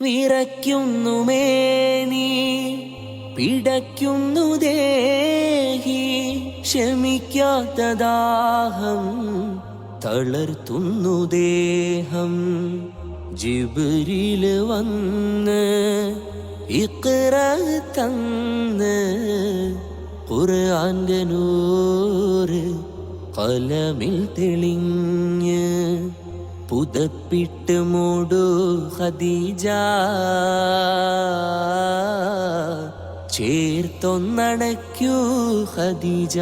വിറയ്ക്കുന്നുമേ നീ പിടയ്ക്കുന്നു ദേഹി ക്ഷമിക്കാത്ത ദാഹം തളർത്തുന്നു ദേഹം. ജിബിരിൽ വന്ന് ഇക്കറ തന്ന് ഖുർആന്റെ നൂറ് കലമിൽ തെളിഞ്ഞ് പുതപ്പിട്ട് മൂടു ഖദീജ. ചേർത്തൊന്നടയ്ക്കൂ ഖദീജ.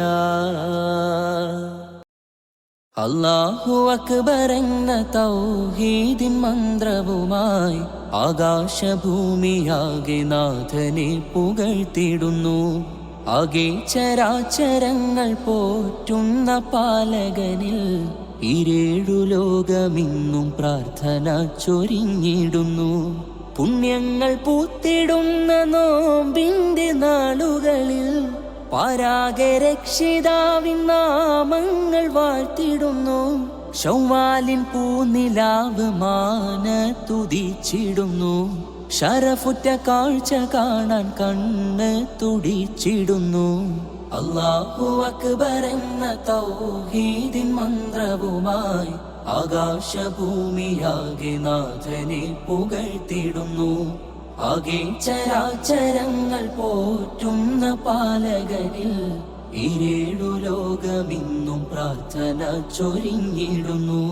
അല്ലാഹു അക്ബരെന്ന തൗഹീദിൻ മന്ത്രവുമായി ആകാശഭൂമിയാകെ നാഥനെ പുകഴ്ത്തിടുന്നു. ആകെ ചരാചരങ്ങൾ പോറ്റുന്ന പാലകനിൽ ഇരേഴു ലോകമിന്നും പ്രാർത്ഥന ചൊരിഞ്ഞിടുന്നു. പുണ്യങ്ങൾ പൂത്തിടുന്ന നോമ്പിന്റെ നാളുകളിൽ പരാഗരക്ഷിതാവിൻ നാമങ്ങൾ വാഴ്ത്തിടുന്നു. ഷൗവാലിൻ പൂനിലാവ് മാന തുതിച്ചിടുന്നു. ശരഫുറ്റ കാഴ്ച കാണാൻ കണ്ണ് തുടിച്ചിടുന്നു. അല്ലാഹു അക്ബർ എന്ന തൗഹീദിൻ മന്ത്രവുമായി ആകാശഭൂമിയാകെ നാഥനെ പുകഴ്ത്തിടുന്നു. ആകെ ചരാചരങ്ങൾ പോറ്റുന്ന പാലകരിൽ ഇരേഴു ലോകമിന്നും പ്രാർത്ഥന ചൊരിഞ്ഞിടുന്നു.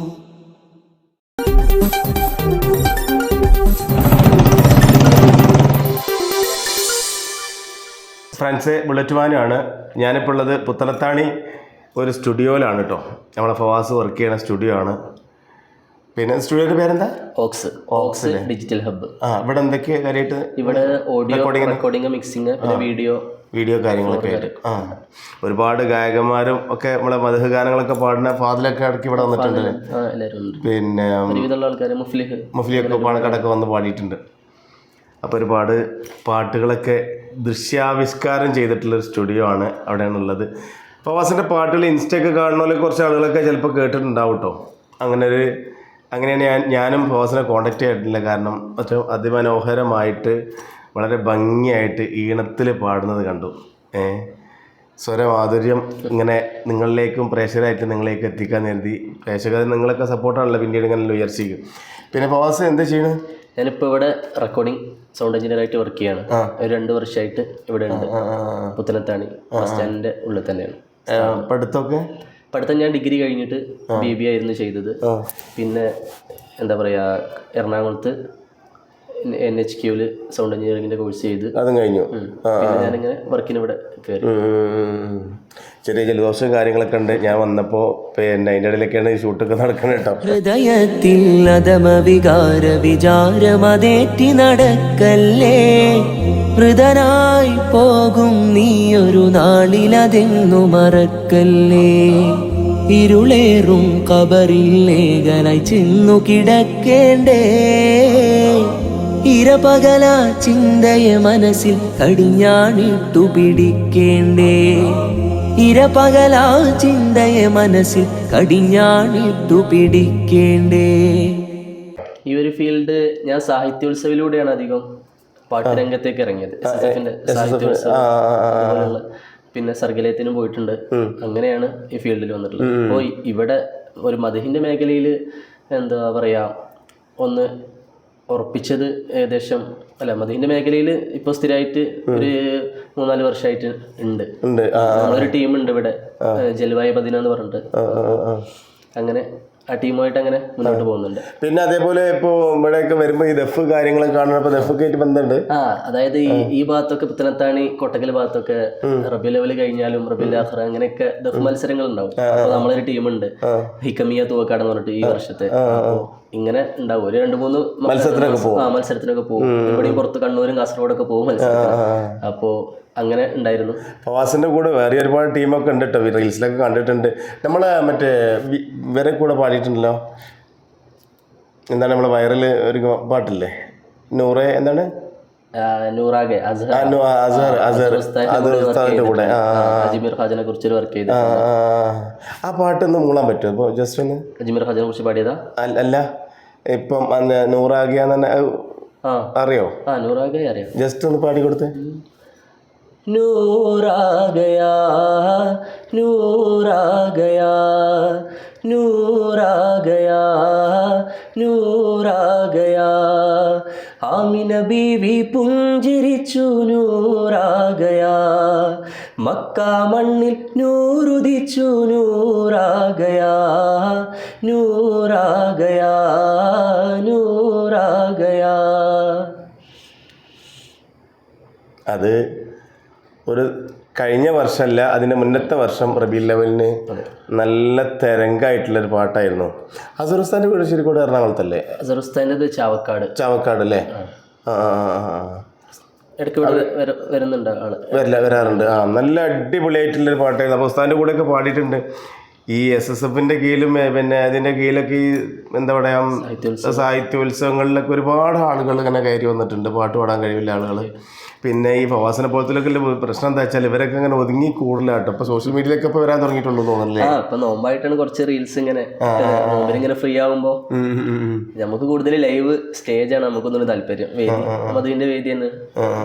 Friends bullet വാനാണ്. ഞാനിപ്പോൾ ഉള്ളത് പുത്തലത്താണി ഒരു സ്റ്റുഡിയോയിലാണ് കേട്ടോ നമ്മളെ ഫവാസ് വർക്ക് ചെയ്യുന്ന സ്റ്റുഡിയോ ആണ്. പിന്നെ സ്റ്റുഡിയോയുടെ പേരെന്താ? ഓക്സ്. ഓക്സ് ഡിജിറ്റൽ ഹബ്ബ് ആ ഇവിടെ എന്തൊക്കെ കാര്യമായിട്ട് ഇവിടെ ഓഡിയോ റെക്കോർഡിംഗ് മിക്സിങ് പിന്നെ വീഡിയോ വീഡിയോ കാര്യങ്ങളൊക്കെ ആയിട്ട്. ആ. ഒരുപാട് ഗായകന്മാരും ഒക്കെ നമ്മളെ മധുഹ ഗാനങ്ങളൊക്കെ പാടുന്ന ഫാദിലൊക്കെ ഇടയ്ക്ക് ഇവിടെ വന്നിട്ടുണ്ട് പിന്നെ മുഫ്ലിയൊക്കെ പാണക്കടൊക്കെ വന്ന് പാടിയിട്ടുണ്ട്. അപ്പോൾ ഒരുപാട് പാട്ടുകളൊക്കെ ദൃശ്യാവിഷ്കാരം ചെയ്തിട്ടുള്ളൊരു സ്റ്റുഡിയോ ആണ് അവിടെയാണുള്ളത്. ഫവാസിന്റെ പാട്ടുകൾ ഇൻസ്റ്റയൊക്കെ കാണുന്ന കുറച്ച് ആളുകളൊക്കെ ചിലപ്പോൾ കേട്ടിട്ടുണ്ടാവും കേട്ടോ അങ്ങനെ ഒരു അങ്ങനെയാണ് ഞാൻ ഞാനും ഫവാസിനെ കോണ്ടാക്ട് ചെയ്തിട്ടില്ല. കാരണം ഏറ്റവും അതിമനോഹരമായിട്ട് വളരെ ഭംഗിയായിട്ട് ഈണത്തിൽ പാടുന്നത് കണ്ടു. ഏ? സ്വരമാധുര്യം ഇങ്ങനെ നിങ്ങളിലേക്കും പ്രേക്ഷകരായിട്ട് നിങ്ങളിലേക്ക് എത്തിക്കാൻ കരുതി. പ്രേക്ഷകർ നിങ്ങളൊക്കെ സപ്പോർട്ടാണല്ലോ പിന്നീട് ഇങ്ങനെ ഉയർച്ചയ്ക്കും. പിന്നെ ഫവാസ് എന്താ ചെയ്യണത് ഞാനിപ്പോൾ ഇവിടെ റെക്കോർഡിംഗ് സൗണ്ട് എഞ്ചിനീയർ ആയിട്ട് വർക്ക് ചെയ്യാണ്. ഒരു രണ്ട് വർഷമായിട്ട് ഇവിടെ ഉണ്ട്. പുത്തനത്താണി. ബസ് സ്റ്റാൻഡിന്റെ ഉള്ളിൽ തന്നെയാണ്. പഠിത്തമൊക്കെ പഠിത്തം ഞാൻ ഡിഗ്രി കഴിഞ്ഞിട്ട് ബി ബി ആയിരുന്നു ചെയ്തത്. പിന്നെ എന്താ പറയാ എറണാകുളത്ത് എൻ എച്ച് ക്യൂൽ സൗണ്ട് എഞ്ചിനീയറിംഗിന്റെ കോഴ്സ് ചെയ്ത്. അതും കഴിഞ്ഞു. പിന്നെ ഞാനിങ്ങനെ വർക്കിന് ഇവിടെ കയറി. ചെറിയ ജലദോഷവും കാര്യങ്ങളൊക്കെ ഉണ്ട്. ഞാൻ വന്നപ്പോൾ പിന്നെ അതിന്റെ ഇടയിലൊക്കെയാണ് ഈ ഷൂട്ടൊക്കെ നടക്കുന്നത് കേട്ടോ. ഹൃദയത്തിൽ നടക്കല്ലേ? മൃതനായി പോകും നീ ഒരു നാളിലതെന്നു മറക്കല്ലേ? ഇരുളേറും കബറിൽ ചെന്നു കിടക്കേണ്ടേ? ഇരപകല ചിന്തയെ മനസ്സിൽ കടിഞ്ഞാണിട്ടു പിടിക്കേണ്ടേ? ഇരപകല ചിന്തയെ മനസ്സിൽ കടിഞ്ഞാണിട്ടു പിടിക്കേണ്ടേ? ഈ ഒരു ഫീൽഡ് ഞാൻ സാഹിത്യോത്സവിലൂടെയാണ് അധികം പാട്ടുരംഗത്തേക്ക് ഇറങ്ങിയത്. സാഹിത്യോത്സവം. പിന്നെ സർഗലയത്തിനും പോയിട്ടുണ്ട്. അങ്ങനെയാണ് ഈ ഫീൽഡിൽ വന്നിട്ടുള്ളത്. അപ്പോൾ ഇവിടെ ഒരു മധുഹിന്റെ മേഖലയിൽ എന്താ പറയാ ഒന്ന് ഉറപ്പിച്ചത് ഏകദേശം അല്ല മധുഹിന്റെ മേഖലയിൽ ഇപ്പോൾ സ്ഥിരമായിട്ട് ഒരു മൂന്നാൽ വർഷമായിട്ട് ഉണ്ട്. നമ്മളൊരു ടീമുണ്ട് ഇവിടെ. ജലവായു പതിനെന്ന് പറഞ്ഞിട്ട്. അങ്ങനെ ആ ടീമുമായിട്ട് അങ്ങനെ മുന്നോട്ട് പോകുന്നുണ്ട്. പിന്നെ അതേപോലെ ഇപ്പോ ഇവിടെയൊക്കെ വരുമ്പോൾ ഈ ദഫ് കാര്യങ്ങളൊക്കെ കാണുമ്പോൾ ദഫൊക്കെ ആയിട്ട് ബന്ധമുണ്ട്. ആ അതായത് ഈ ഈ ഭാഗത്തൊക്കെ പുത്തനത്താണി കൊട്ടക്കൽ ഭാഗത്തൊക്കെ റബി ലെവൽ കഴിഞ്ഞാലും റബി ലാഹർ അങ്ങനെയൊക്കെ ദഫ് മത്സരങ്ങൾ ഉണ്ടാവും അപ്പൊ നമ്മളൊരു ടീമുണ്ട്. ഹിക്കമിയ തൂവക്കാട് എന്ന് പറഞ്ഞിട്ട് ഈ വർഷത്തെ. ഇങ്ങനെ ഉണ്ടാവും. ഒരു രണ്ട് മൂന്ന് മത്സരത്തിനൊക്കെ പോകും. ആ മത്സരത്തിനൊക്കെ പോകും. ഇവിടെയും പുറത്ത് കണ്ണൂരും കാസർഗോഡൊക്കെ പോകും മത്സരത്തിന്. അപ്പോ അങ്ങനെ ഉണ്ടായിരുന്നു. ഫവാസിന്റെ കൂടെ വേറെ ഒരുപാട് ടീമൊക്കെ ഉണ്ട് കേട്ടോ റീൽസിലൊക്കെ കണ്ടിട്ടുണ്ട്. നമ്മളെ മറ്റേ വേറെ ഇവരെ കൂടെ പാടിയിട്ടുണ്ടല്ലോ. എന്താണ് നമ്മളെ വൈറൽ ഒരു പാട്ടില്ലേ? നൂറെ എന്താണ്? ആ, നൂറാകെ അസ്ഹർ. ആ, നു- ആ, അസഹർ അസഹർ. ഉസ്താദിന്റെ അത് കൂടെ അജ്മീർ ഖാജനെ കുറിച്ച് വർക്ക് ചെയ്ത് ആ, ആ, ആ. മൂളാൻ പറ്റുമോ? ഇപ്പോൾ ജസ്റ്റ് ഒന്ന്. അജ്മീർ ഖാജനെ കുറിച്ച് പാടിയതാ? അല്ല. ഇപ്പം ആ. അറിയോ? ആ നൂറാകെ അറിയാം. ജസ്റ്റ് ഒന്ന് പാടി കൊടുത്തേ. नूर आ गया नूर आ गया नूर आ गया നൂർ ആ ഗയാ ആമിന ബീവി പുഞ്ചിരിച്ചു നൂറാ ഗയാ മക്ക മണ്ണിൽ നൂറുദിച്ചു നൂറാ ഗയാ നൂറാ ഗയാ നൂറാ ഗയാ അത് ഒരു കഴിഞ്ഞ വർഷമല്ല അതിന്റെ മുന്നത്തെ വർഷം റബി ലെവലിന് നല്ല തരംഗമായിട്ടുള്ളൊരു പാട്ടായിരുന്നു. അസറുസ്ഥാന്റെ വീട് കൂടെ എറണാകുളത്തല്ലേ? അസറുസ്ഥാന്റെ ചാവക്കാട്. ചാവക്കാട് അല്ലേ? ആ. ആ, ആ, ആ. ഇടയ്ക്ക് വരുന്നുണ്ട് ആൾ. വരില്ല വരാറുണ്ട്. ആ നല്ല അടിപൊളിയായിട്ടുള്ളൊരു പാട്ടായിരുന്നു. അപ്പോൾ ഉസ്താന്റെ കൂടെയൊക്കെ പാടിയിട്ടുണ്ട്. ഈ എസ് എസ് എഫിന്റെ കീഴിലും പിന്നെ അതിന്റെ കീഴിലൊക്കെ ഈ എന്താ പറയുക സാഹിത്യോത്സവങ്ങളിലൊക്കെ ഒരുപാട് ആളുകൾ ഇങ്ങനെ കയറി വന്നിട്ടുണ്ട്. പാട്ട് പാടാൻ കഴിവില്ല ആളുകൾ പിന്നെ ഈ ഫവാസിനെ പോലത്തിലൊക്കെ പ്രശ്നം എന്താ വെച്ചാൽ ഇവരൊക്കെ അങ്ങനെ ഒതുങ്ങി കൂടുതലാട്ടോ ഇപ്പൊ സോഷ്യൽ മീഡിയയിലൊക്കെ ഇപ്പൊ വരാൻ തുടങ്ങിയിട്ടുള്ളൂ തോന്നുന്നില്ല ഇപ്പൊ നോമ്പായിട്ടാണ് കുറച്ച് റീൽസ് ഇങ്ങനെ ഇങ്ങനെ ഫ്രീ ആകുമ്പോ. നമുക്ക് കൂടുതൽ ലൈവ് സ്റ്റേജ് ആണ് നമുക്കൊന്നും താല്പര്യം. വേദി മധുവിന്റെ വേദി തന്നെ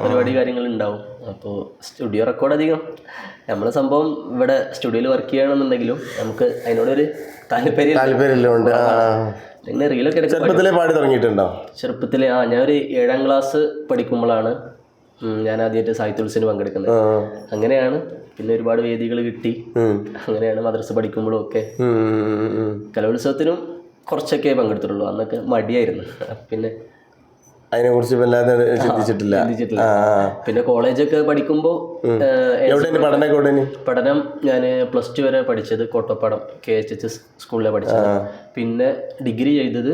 പരിപാടി കാര്യങ്ങൾ ഉണ്ടാവും അപ്പോൾ സ്റ്റുഡിയോ റെക്കോർഡ് അധികം. നമ്മളെ സംഭവം ഇവിടെ സ്റ്റുഡിയോയിൽ വർക്ക് ചെയ്യണമെന്നുണ്ടെങ്കിലും നമുക്ക് അതിനോടൊരു താല്പര്യം താല്പര്യമുണ്ട് ആ പിന്നെ റീലൊക്കെ ചെറുപ്പത്തിലെ പാടി തുടങ്ങിയിട്ടുണ്ടോ? ചെറുപ്പത്തിലെ ആ ഞാൻ ഒരു ഏഴാം ക്ലാസ് പഠിക്കുമ്പോഴാണ് ഞാൻ ആദ്യമായിട്ട് സാഹിത്യോത്സവത്തിന് പങ്കെടുക്കുന്നത്. അങ്ങനെയാണ്. പിന്നെ ഒരുപാട് വേദികൾ കിട്ടി. അങ്ങനെയാണ് മദ്രസ പഠിക്കുമ്പോഴും ഒക്കെ. കലോത്സവത്തിനും കുറച്ചൊക്കെ പങ്കെടുത്തിട്ടുള്ളൂ. അന്നൊക്കെ മടിയായിരുന്നു. പിന്നെ അതിനെക്കുറിച്ച് വല്ലാതെ ചിന്തിച്ചിട്ടില്ല. പിന്നെ കോളേജൊക്കെ പഠിക്കുമ്പോ പഠനം ഞാൻ പ്ലസ് ടു വരെ പഠിച്ചത് കോട്ടപ്പാടം കെ എച്ച് എച്ച് സ്കൂളിലാണ് പഠിച്ചത്. പിന്നെ ഡിഗ്രി ചെയ്തത്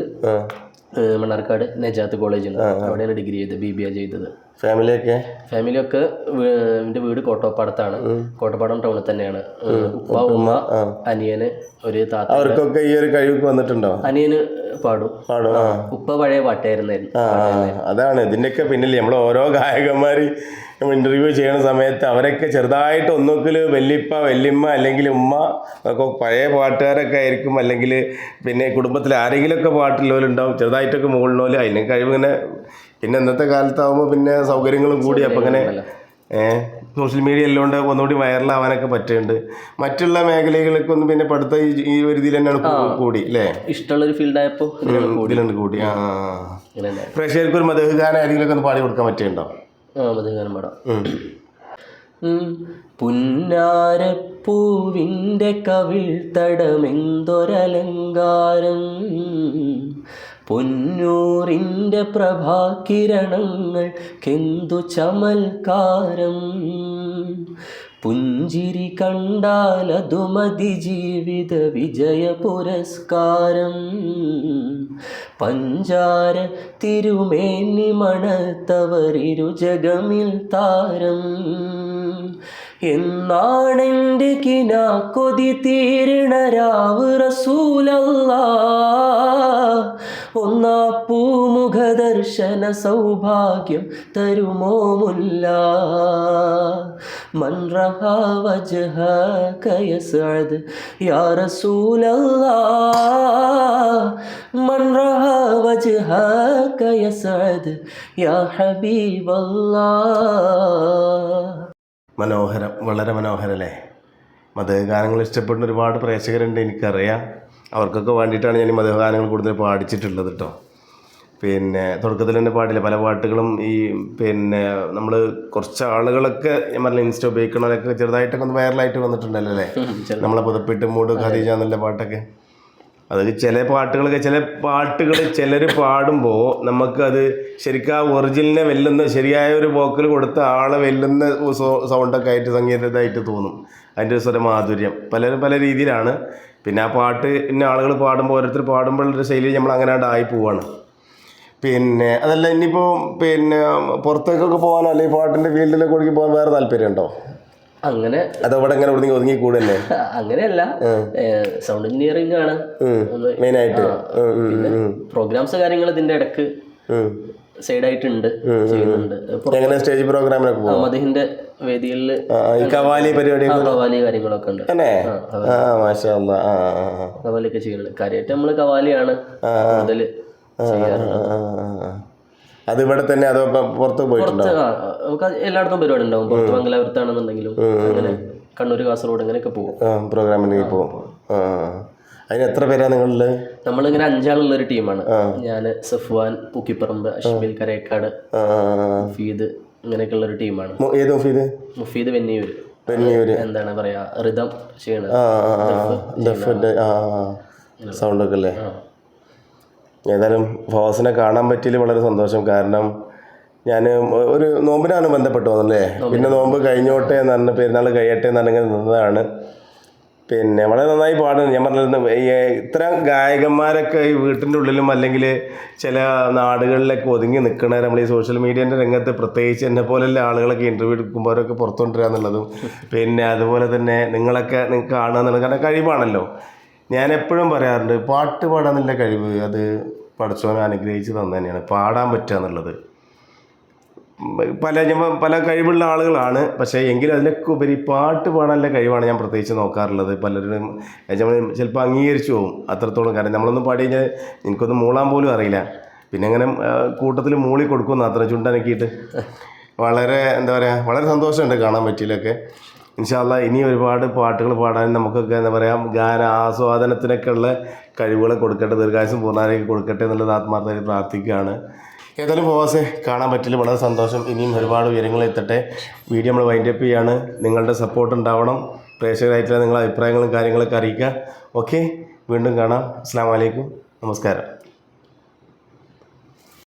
മണ്ണാർക്കാട് നജാത്ത് കോളേജിൽ അവിടെയാണ് ഡിഗ്രി ചെയ്തത് ബി ബി എ ചെയ്തത്. ഫാമിലിയൊക്കെ ഫാമിലിയൊക്കെ എന്റെ വീട് കോട്ടപ്പാടത്താണ് കോട്ടപ്പാടം ടൗണിൽ തന്നെയാണ്. ഉപ്പ ഉമ്മ അനിയന് ഒരു താത്ത അവർക്കൊക്കെ ഈ ഒരു കഴിവ് വന്നിട്ടുണ്ടോ? അനിയന് പാടും. പാടും ഉപ്പ പഴയ പാട്ടായിരുന്നായിരുന്നു അതാണ്. ഇതിന്റെയൊക്കെ പിന്നിൽ നമ്മൾ ഓരോ ഗായകന്മാർ ഇന്റർവ്യൂ ചെയ്യുന്ന സമയത്ത് അവരൊക്കെ ചെറുതായിട്ട് ഒന്നുകിൽ വല്യപ്പ വല്യമ്മ അല്ലെങ്കിൽ ഉമ്മ ഒക്കെ പഴയ പാട്ടുകാരൊക്കെ ആയിരിക്കും. അല്ലെങ്കിൽ പിന്നെ കുടുംബത്തിൽ ആരെങ്കിലുമൊക്കെ പാട്ടുള്ളവരുണ്ടാവും ചെറുതായിട്ടൊക്കെ മുകളിലോൽ അതിന് കഴിവിങ്ങനെ പിന്നെ ഇന്നത്തെ കാലത്താവുമ്പോൾ പിന്നെ സൗകര്യങ്ങളും കൂടി. അപ്പം ഇങ്ങനെ സോഷ്യൽ മീഡിയ എല്ലാം കൊണ്ട് ഒന്നുകൂടി വൈറലാവാനൊക്കെ പറ്റുന്നുണ്ട്. മറ്റുള്ള മേഖലകളൊക്കെ ഒന്നും പിന്നെ പഠിത്ത ഈ- ഒരു ഇതിൽ തന്നെയാണ് കൂടി അല്ലേ? ഇഷ്ടമുള്ളൊരു ഫീൽഡായപ്പോൾ ഫീൽഡ് കൂടി. ഇതിലുണ്ട് കൂടി. ആ. പ്രേക്ഷകർക്ക് ഒരു മതഗാനം ആരെങ്കിലും ഒന്ന് പാടി കൊടുക്കാൻ പറ്റുന്നുണ്ടോ? ആ മധുഗാനം പാടാം. പുന്നാരപ്പൂവിന്റെ കവിൾ തടമെന്തൊരലങ്കാരം. പൊന്നൂറിന്റെ പ്രഭാകിരണങ്ങൾ കെന്തു ചമൽക്കാരം. പുഞ്ചിരി കണ്ടാൽ അതുമതി ജീവിത വിജയ പുരസ്കാരം. പഞ്ചാര തിരുമേനി മണത്തവരിരു ജഗമിൽ താരം. എന്നാണെന്റെ കിനാ കൊതി തീരണ രാവ് റസൂലല്ലാ. ദർശന സൗഭാഗ്യം തരുമോ മുല്ല من رها وجهك يسعد يا رسول الله من رها وجهك يسعد يا حبيب الله മനോഹരം വളരെ മനോഹരം അല്ലേ മതഗാനങ്ങൾ ഇഷ്ടപ്പെടുന്ന ഒരുപാട് പ്രേക്ഷകരുണ്ട് എനിക്കറിയാം അവർക്കൊക്കെ വേണ്ടിയിട്ടാണ് ഞാൻ ഈ മതഗാനങ്ങൾ കൂടുതൽ പാടിച്ചിട്ടുള്ളത് കേട്ടോ പിന്നെ തുടക്കത്തിൽ തന്നെ പാടില്ല. പല പാട്ടുകളും ഈ പിന്നെ നമ്മൾ കുറച്ച് ആളുകളൊക്കെ ഞാൻ പറഞ്ഞ ഇൻസ്റ്റ ഉപയോഗിക്കണവരൊക്കെ ചെറുതായിട്ടൊക്കെ ഒന്ന് വൈറലായിട്ട് വന്നിട്ടുണ്ടല്ലോ അല്ലേ നമ്മളെ പുതപ്പിട്ട് മൂട് ഖദീജ എന്നുള്ള പാട്ടൊക്കെ. അത് ചില പാട്ടുകളൊക്കെ ചില പാട്ടുകൾ ചിലർ പാടുമ്പോൾ നമുക്കത് ശരിക്കും ആ ഒറിജിനലിനെ വെല്ലുന്ന ശരിയായ ഒരു വോക്കൽ കൊടുത്ത ആളെ വെല്ലുന്ന സൗണ്ടൊക്കെ ആയിട്ട് സംഗീതമായിട്ട് തോന്നും. അതിന്റെ ഒരു സ്വരമാധുര്യം പലരും പല രീതിയിലാണ്. പിന്നെ ആ പാട്ട് ഇന്ന ആളുകൾ പാടുമ്പോൾ ഓരോരുത്തർ പാടുമ്പോഴുള്ളൊരു ശൈലി നമ്മൾ അങ്ങനെ ആയി പോവാണ്. പിന്നെ അതല്ല ഇനിയിപ്പോൾ പിന്നെ പുറത്തേക്കൊക്കെ പോകാനോ അല്ലെങ്കിൽ പാട്ടിന്റെ ഫീൽഡിലേക്ക് ഒഴുകി പോകാൻ വേറെ താല്പര്യമുണ്ടോ? അങ്ങനെ അതവിടെ എങ്ങനെ ഒതുങ്ങി ഒതുങ്ങി കൂടല്ലേ? അങ്ങനെയല്ല. സൗണ്ട് എഞ്ചിനീയറിംഗ് ആണ്. മെയിൻ ആയിട്ട്. പ്രോഗ്രാംസ് കാര്യങ്ങൾ ഇതിന്റെ ഇടയ്ക്ക് സൈഡ് ആയിട്ടുണ്ട് ചെയ്യുന്നുണ്ട്. എങ്ങനെ സ്റ്റേജ് പ്രോഗ്രാമിനൊക്കെ പോകും അദ്ദേഹത്തിന്റെ വേദികളിൽ കവാലി പരിപാടി കവാലി കാര്യങ്ങളൊക്കെ ഉണ്ട്. കവാലിയൊക്കെ ചെയ്യുന്നുണ്ട്. കാര്യമായിട്ട് നമ്മൾ കവാലിയാണ് കൂടുതൽ. അത് ഇവിടെ തന്നെ അതോ പുറത്ത് പോയിട്ടുണ്ടോ? എല്ലായിടത്തും പരിപാടി ഉണ്ടാവും പുറത്ത് മംഗലാപുരത്താണെന്നുണ്ടെങ്കിലും അങ്ങനെ കണ്ണൂർ കാസർഗോഡ് അങ്ങനെയൊക്കെ പോകും. പ്രോഗ്രാമിന് പോകും. അതിന് എത്ര പേരാ നിങ്ങളിൽ നമ്മളിങ്ങനെ അഞ്ചാളുള്ള ഒരു ടീമാണ് ഞാൻ സഫ്വാൻ പൂക്കിപ്പറമ്പ് അഷ്മിൽ കരേക്കാട് ഫീദ് ഇങ്ങനെയൊക്കെയുള്ള ഒരു ടീമാണ്. ഏത് മുഫീദ്? മുഫീദ് വെന്നിയൂര്. വെന്നിയൂര്. എന്താണ് പറയാ റിതം ചെയ്യണത് സൗണ്ട് സൗണ്ടൊക്കെ അല്ലേ? ഏതായാലും ഫവാസിനെ കാണാൻ പറ്റിയതിൽ വളരെ സന്തോഷം. കാരണം ഞാൻ ഒരു നോമ്പിനാണ് ബന്ധപ്പെട്ടു വന്നല്ലേ പിന്നെ നോമ്പ് കഴിഞ്ഞോട്ടെ എന്ന് പറഞ്ഞ പെരുന്നാൾ കഴിയട്ടെ എന്ന് പറഞ്ഞിങ്ങനെ നിന്നതാണ്. പിന്നെ വളരെ നന്നായി പാടുന്നു. ഞാൻ പറഞ്ഞിരുന്നു ഈ ഇത്തരം ഗായകന്മാരൊക്കെ ഈ വീട്ടിന്റെ ഉള്ളിലും അല്ലെങ്കിൽ ചില നാടുകളിലൊക്കെ ഒതുങ്ങി നിൽക്കണ നമ്മൾ ഈ സോഷ്യൽ മീഡിയേന്റെ രംഗത്ത് പ്രത്യേകിച്ച് എന്നെ പോലെയുള്ള ആളുകളൊക്കെ ഇന്റർവ്യൂ എടുക്കുമ്പോഴൊക്കെ പുറത്തുകൊണ്ടുവരിക എന്നുള്ളതും പിന്നെ അതുപോലെ തന്നെ നിങ്ങളൊക്കെ നിങ്ങൾക്ക് കാണുക എന്നുള്ളത് കാരണം കഴിവാണല്ലോ. ഞാൻ എപ്പോഴും പറയാറുണ്ട് പാട്ട് പാടാനുള്ള കഴിവ് അത് പഠിച്ചവനെ അനുഗ്രഹിച്ച് തന്നെ തന്നെയാണ് പാടാൻ പറ്റുക എന്നുള്ളത്. പല പല കഴിവുള്ള ആളുകളാണ്. പക്ഷേ എങ്കിലും അതിലൊക്കെ ഉപരി പാട്ട് പാടാനുള്ള കഴിവാണ് ഞാൻ പ്രത്യേകിച്ച് നോക്കാറുള്ളത്. പലരും നമ്മൾ ചിലപ്പോൾ അംഗീകരിച്ചു പോകും അത്രത്തോളം. കാരണം നമ്മളൊന്നും പാടി കഴിഞ്ഞാൽ എനിക്കൊന്നും മൂളാൻ പോലും അറിയില്ല. പിന്നെ അങ്ങനെ കൂട്ടത്തിൽ മൂളി കൊടുക്കുമെന്ന് അത്ര ചുണ്ടനക്കിയിട്ട്. വളരെ എന്താ പറയുക വളരെ സന്തോഷമുണ്ട് കാണാൻ പറ്റിയില്ലൊക്കെ ഇൻഷാല്ല ഇനി ഒരുപാട് പാട്ടുകൾ പാടാൻ നമുക്കൊക്കെ എന്താ പറയുക ഗാന ആസ്വാദനത്തിനൊക്കെ ഉള്ള കഴിവുകൾ കൊടുക്കട്ടെ ദീർഘാശം പൂർണാരേക്ക് കൊടുക്കട്ടെ എന്നുള്ളത് ആത്മാർത്ഥമായി പ്രാർത്ഥിക്കുകയാണ്. ഏതായാലും പോവാസെ കാണാൻ പറ്റില്ല വളരെ സന്തോഷം. ഇനിയും ഒരുപാട് ഉയരങ്ങൾ എത്തട്ടെ. വീഡിയോ നമ്മൾ വൈൻഡപ്പ് ചെയ്യാണ്. നിങ്ങളുടെ സപ്പോർട്ട് ഉണ്ടാവണം. പ്രേക്ഷകരായിട്ടുള്ള നിങ്ങളുടെ അഭിപ്രായങ്ങളും കാര്യങ്ങളൊക്കെ അറിയിക്കുക. ഓക്കെ വീണ്ടും കാണാം. അസ്സാം വലൈക്കും നമസ്കാരം.